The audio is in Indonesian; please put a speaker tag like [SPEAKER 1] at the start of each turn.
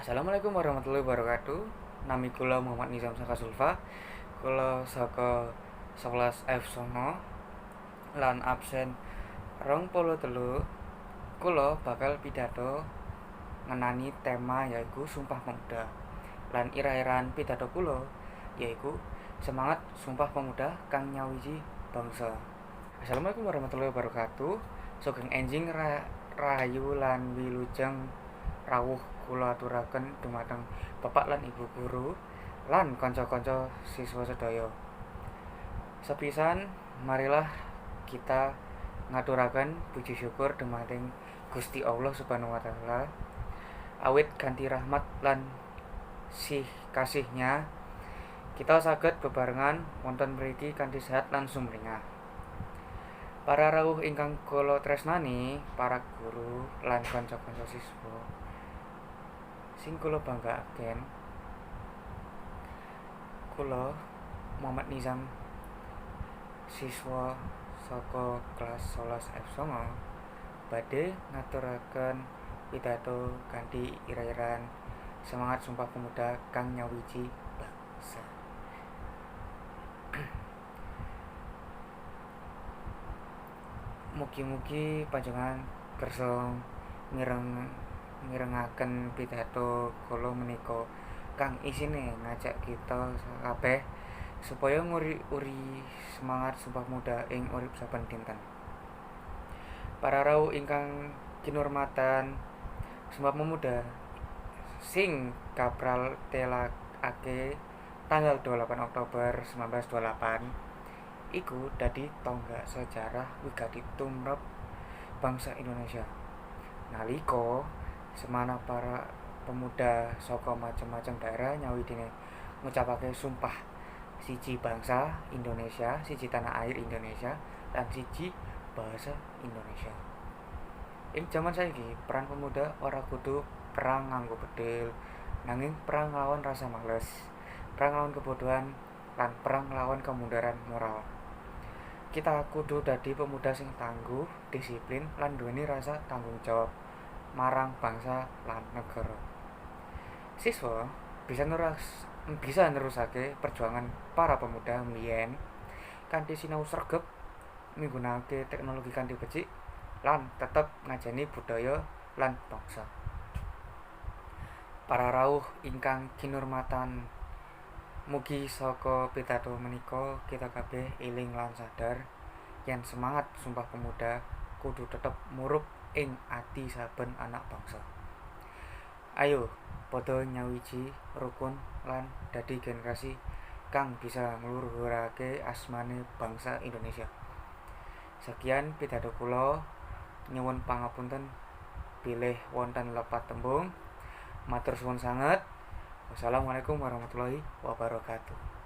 [SPEAKER 1] Assalamualaikum warahmatullahi wabarakatuh. Nami kula Muhammad Nizam Saka Sulfa. Kula saka 11 F Sono lan absen rong polo telu. Kula bakal pidato ngenani tema yaiku Sumpah Pemuda. Lan ira-iraan pidato kula yaiku semangat Sumpah Pemuda kang nyawiji bangsa. Assalamualaikum warahmatullahi wabarakatuh. Sugeng enjing ra rahayu lan wilujeng rawuh kula aturaken dumateng Bapak lan Ibu guru lan kanca-kanca siswa sedaya. Sepisan marilah kita ngaturaken puji syukur dumateng Gusti Allah Subhanahu wa taala awit ganti rahmat lan sih kasihnya kita saged bebarengan wonten mriki kanthi sehat lan sumringah. Para rawuh ingkang kula tresnani, para guru lan kanca-kanca siswa sing kula banggakaken kula Muhammad Nizam siswa saka kelas 11 F9 badhe ngaturaken pidato kanthi ira-iran semangat Sumpah Pemuda kang nyawiji bangsa. Mugi-mugi panjenengan kersa mireng mirengaken pidato kula menika kang isine ngajak kita kabeh supaya nguri uri semangat Sumpah Pemuda ing urip saben dinten. Para rawuh ingkang kinurmatan Sumpah Pemuda sing kapral telakake tanggal 28 Oktober 1928 iku dadi tonggak sejarah wigati tumrap bangsa Indonesia. Nalika semana para pemuda saka macam-macam daerah nyawidine ngucapake sumpah siji bangsa Indonesia, siji tanah air Indonesia, dan siji bahasa Indonesia. Ing jaman saiki, peran pemuda ora kudu perang nganggo bedil, nanging perang lawan rasa males, perang lawan kebodohan, lan perang lawan kemunduran moral. Kita kudu dadi pemuda sing tangguh, disiplin, lan duweni rasa tanggung jawab marang bangsa lan negara. Siswa bisa nerus bisa nerusake perjuangan para pemuda mbiyen kanthi sinau sregep migunakake teknologi kanthi becik lan tetep ngajeni budaya lan bangsa. Para rawuh ingkang kinurmatan mugi saka pidato menika kita kabeh eling lan sadar yen semangat Sumpah Pemuda kudu tetep murup ing ati saben anak bangsa. Ayo padha nyawiji rukun lan dadi generasi kang bisa ngluhurake asmane bangsa Indonesia. Sekian pidato kula nyuwun pangapunten bilih wonten lepat tembung. Matur suwun sanget. Wassalamualaikum warahmatullahi wabarakatuh.